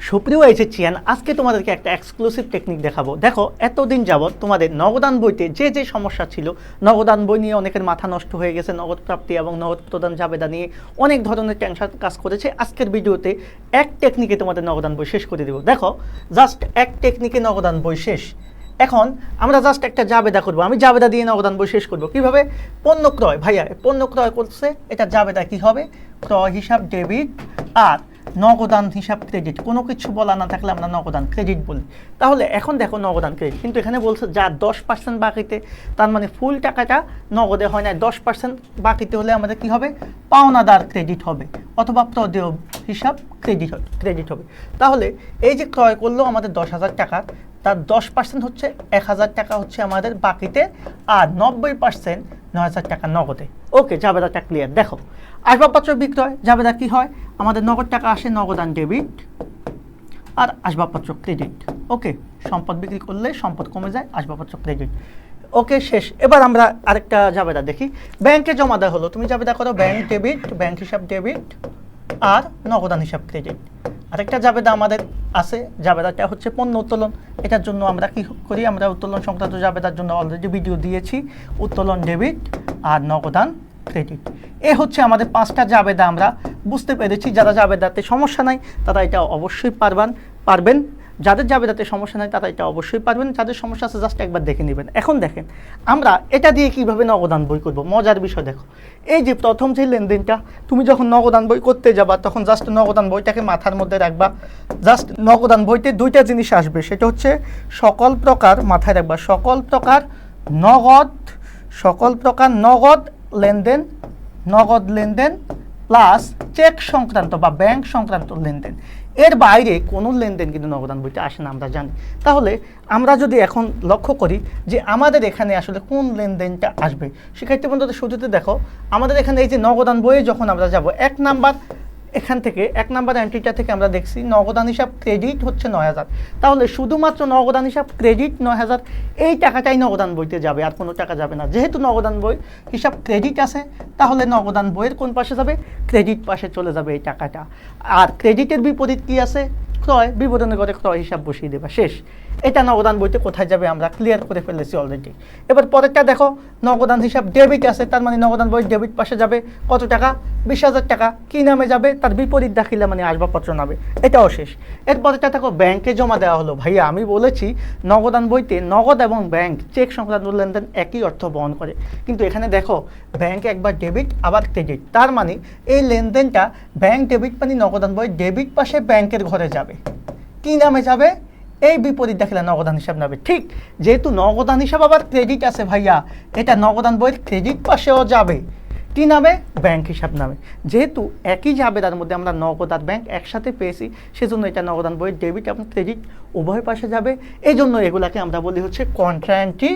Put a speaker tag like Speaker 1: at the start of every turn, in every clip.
Speaker 1: সুপ্রিয় এসেছিয়ান আজকে তোমাদেরকে একটা এক্সক্লুসিভ টেকনিক দেখাবো। দেখো, এতদিন যাবৎ তোমাদের নগদান বইতে যে যে সমস্যা ছিল, নগদান বই নিয়ে অনেকের মাথা নষ্ট হয়ে গেছে, নগদ প্রাপ্তি এবং নগদ প্রদান জাবেদা নিয়ে অনেক ধরনের টেনশন কাজ করেছে। আজকের ভিডিওতে এক টেকনিকে তোমাদের নগদান বই শেষ করে দেবো। দেখো জাস্ট এক টেকনিকে নগদান বই শেষ। এখন আমরা জাস্ট একটা জাবেদা করব। আমি জাবেদা দিয়ে নগদান বই শেষ করব। কীভাবে? পণ্য ক্রয়। ভাইয়া, পণ্য ক্রয় করছে, এটা জাবেদা কি হবে? ক্রয় হিসাব, ডেবিট, আর নগদান হিসাব ক্রেডিট কোনো কিছু বলা না থাকলে আমরা নগদান ক্রেডিট বলি। তাহলে এখন দেখো নগদান ক্রেডিট কিন্তু এখানে বলছে যা দশ পার্সেন্ট বাকিতে, তার মানে ফুল টাকাটা নগদে হয় না, দশ পার্সেন্ট বাকিতে হলে আমাদের কি হবে? পাওনাদার ক্রেডিট হবে, অথবা প্রদেয় হিসাব ক্রেডিট ক্রেডিট হবে। তাহলে এই যে ক্রয় করল আমাদের দশ হাজার টাকা, তার দশ পার্সেন্ট হচ্ছে এক হাজার টাকা হচ্ছে আমাদের বাকিতে, আর নব্বই পার্সেন্ট নয় হাজার টাকা নগদে। ওকে জাবেদাটা ক্লিয়ার দেখো। আসবাবপত্র বিক্রয় জাবেদা কি হয়? আমাদের নগদ টাকা আসে নগদান ডেবিট আর আসবাবপত্র ক্রেডিট ওকে, সম্পদ বিক্রি করলে সম্পদ কমে যায়, আসবাবপত্র ক্রেডিট ওকে, শেষ। এবার আমরা আরেকটা জাবেদা দেখি। ব্যাংকে জমা দেওয়া হলো। তুমি জাবেদা করো ব্যাংক ডেবিট ব্যাংক হিসাব ডেবিট আর নগদান হিসাব ক্রেডিট আরেকটা জাবেদা আমাদের আছে, জাবেদাটা হচ্ছে পণ্য উত্তোলন। এটার জন্য আমরা কি করি? আমরা উত্তোলন সংক্রান্ত জাবেদার জন্য অলরেডি ভিডিও দিয়েছি, উত্তোলন ডেবিট আর নগদান ক্রেডিট এ হচ্ছে আমাদের পাঁচটা জাবেদা, আমরা বুঝতে পেরেছি যারা জাবেদাতে সমস্যা নাই, তারা এটা অবশ্যই পারবান, পারবেন। যাদের জাবেদাতে সমস্যা নাই, তারা এটা অবশ্যই পারবেন। যাদের সমস্যা আছে জাস্ট একবার দেখে নেবেন। এখন দেখেন, আমরা এটা দিয়ে কীভাবে নগদান বই করব? মজার বিষয় দেখো, এই যে প্রথম যে লেনদেনটা, তুমি যখন নগদান বই করতে যাবা, তখন জাস্ট নগদান বইটাকে মাথার মধ্যে রাখবা। জাস্ট নগদান বইতে দুইটা জিনিস আসবে, সেটা হচ্ছে সকল প্রকার মাথায় রাখবা। সকল প্রকার নগদ, সকল প্রকার নগদ লেনদেন নগদ লেনদেন প্লাস চেক সংক্রান্ত বা ব্যাংক সংক্রান্ত লেনদেন। এর বাইরে কোনো লেনদেন কিন্তু নগদান বইতে আসে না, আমরা জানি। তাহলে আমরা যদি এখন লক্ষ্য করি যে আমাদের এখানে আসলে কোন লেনদেনটা আসবে, সেক্ষেত্রে বন্ধু শুরুতে দেখো, আমাদের এখানে এই যে নগদান বইয়ে যখন আমরা যাব, এক নাম্বার এখান থেকে এক নাম্বার এন্ট্রিটা থেকে আমরা দেখছি নগদান হিসাব ক্রেডিট হচ্ছে নয় হাজার। তাহলে শুধুমাত্র নগদান হিসাব ক্রেডিট নয় হাজার, এই টাকাটাই নগদান বইতে যাবে, আর কোনো টাকা যাবে না। যেহেতু নগদান বই, হিসাব ক্রেডিট আছে, তাহলে নগদান বইয়ের কোন পাশে যাবে? ক্রেডিট পাশে চলে যাবে এই টাকাটা। আর ক্রেডিটের বিপরীত কি আছে? ক্রয় বিবরণে করে ক্রয় হিসাব বসিয়ে দেবা, শেষ। এটা নগদান বইতে কোথায় যাবে আমরা ক্লিয়ার করে ফেলেছি অলরেডি এবার পরেরটা দেখো, নগদান হিসাব ডেবিট আছে, তার মানে নগদান বই ডেবিট পাশে যাবে, কত টাকা? বিশ হাজার টাকা। কী নামে যাবে? তার বিপরীত দাখিলে মানে আসবাবপত্র নামে। এটাও শেষ। এর পরেরটা দেখো, ব্যাংকে জমা দেওয়া হলো। ভাইয়া, আমি বলেছি নগদান বইতে নগদ এবং ব্যাংক চেক সংক্রান্ত লেনদেন একই অর্থ বহন করে। কিন্তু এখানে দেখো, ব্যাংক একবার ডেবিট আবার ক্রেডিট তার মানে এই লেনদেনটা ব্যাংক ডেবিট মানে নগদান বই ডেবিট পাশে ব্যাংকের ঘরে যাবে। কি নামে যাবে? এই বিপরীত দেখলে নগদান হিসাব নেবে ঠিক যেহেতু নগদান হিসাব আবার ক্রেডিট আছে ভাইয়া, এটা নগদান বইয়ের ক্রেডিট পাশেও যাবে। কি নামে ব্যাংক হিসাব নামে। যেহেতু একই জাবেদার মধ্যে আমরা নগদ আর ব্যাংক একসাথে পেয়েছি, সেজন্য এটা নগদান বইয়ের ডেবিট এবং ক্রেডিট উভয় পাশে যাবে। এই জন্য এগুলাকে আমরা বলি হচ্ছে কন্ট্রান্টি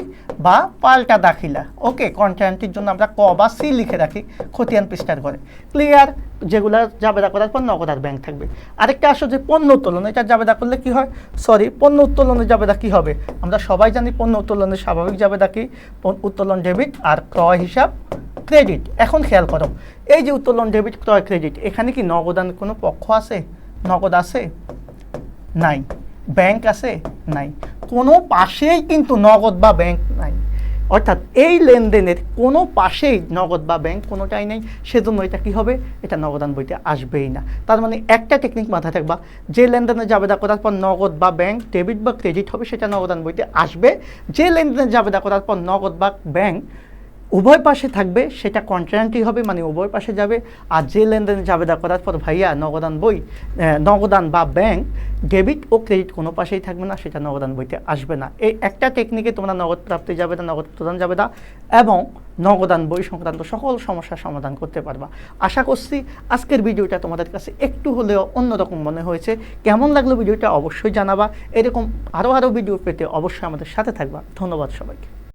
Speaker 1: বা পাল্টা দাখিলা। ওকে কন্ট্রান্টির জন্য আমরা ক বা সি লিখে রাখি খতিয়ান পৃষ্ঠার ঘরে। ক্লিয়ার যেগুলা জাবেদা করার পর নগদ আর ব্যাংক থাকবে। আরেকটা আসো যে পণ্য উত্তোলন, এটা জাবেদা করলে কি হয়? সরি পণ্য উত্তোলনের জাবেদা কি হবে? আমরা সবাই জানি পণ্য উত্তোলনের স্বাভাবিক জাবেদা কি? উত্তোলন ডেবিট আর ক্রয় হিসাব ক্রেডিট এখন খেয়াল করো, এই যে উত্তোলন ডেবিট ক্রয় ক্রেডিট এখানে কি নগদান কোনো পক্ষ আছে? নগদ আছে? নাই। ব্যাংক আছে? নাই। কোনো পাশেই কিন্তু নগদ বা ব্যাংক নাই। অর্থাৎ এই লেনদেনের কোনো পাশেই নগদ বা ব্যাংক কোনোটাই নেই। সেজন্য এটা কি হবে? এটা নগদান বইতে আসবেই না। তার মানে একটা টেকনিক মাথায় থাকবা যে লেনদেনে জাবেদা করার পর নগদ বা ব্যাংক ডেবিট বা ক্রেডিট হবে, সেটা নগদান বইতে আসবে। যে লেনদেনে জাবেদা করার পর নগদ বা ব্যাংক উভয় পাশে থাকবে, সেটা কন্ট্রান্টি হবে মানে উভয় পাশে যাবে। আর যে লেনদেনে জাবেদা করার পর ভাইয়া নগদান বই নগদান বা ব্যাংক ডেবিট ও ক্রেডিট কোনো পাশেই থাকবে না, সেটা নগদান বইতে আসবে না। এই একটা টেকনিকে তোমরা নগদ প্রাপ্তি যাবে না, নগদ প্রদান যাবে না, এবং নগদান বই সংক্রান্ত সকল সমস্যার সমাধান করতে পারবা। আশা করছি আজকের ভিডিওটা তোমাদের কাছে একটু হলেও অন্যরকম মনে হয়েছে। কেমন লাগল ভিডিওটা অবশ্যই জানাবা। এরকম আরও আরও ভিডিও পেতে অবশ্যই আমাদের সাথে থাকবা। ধন্যবাদ সবাইকে।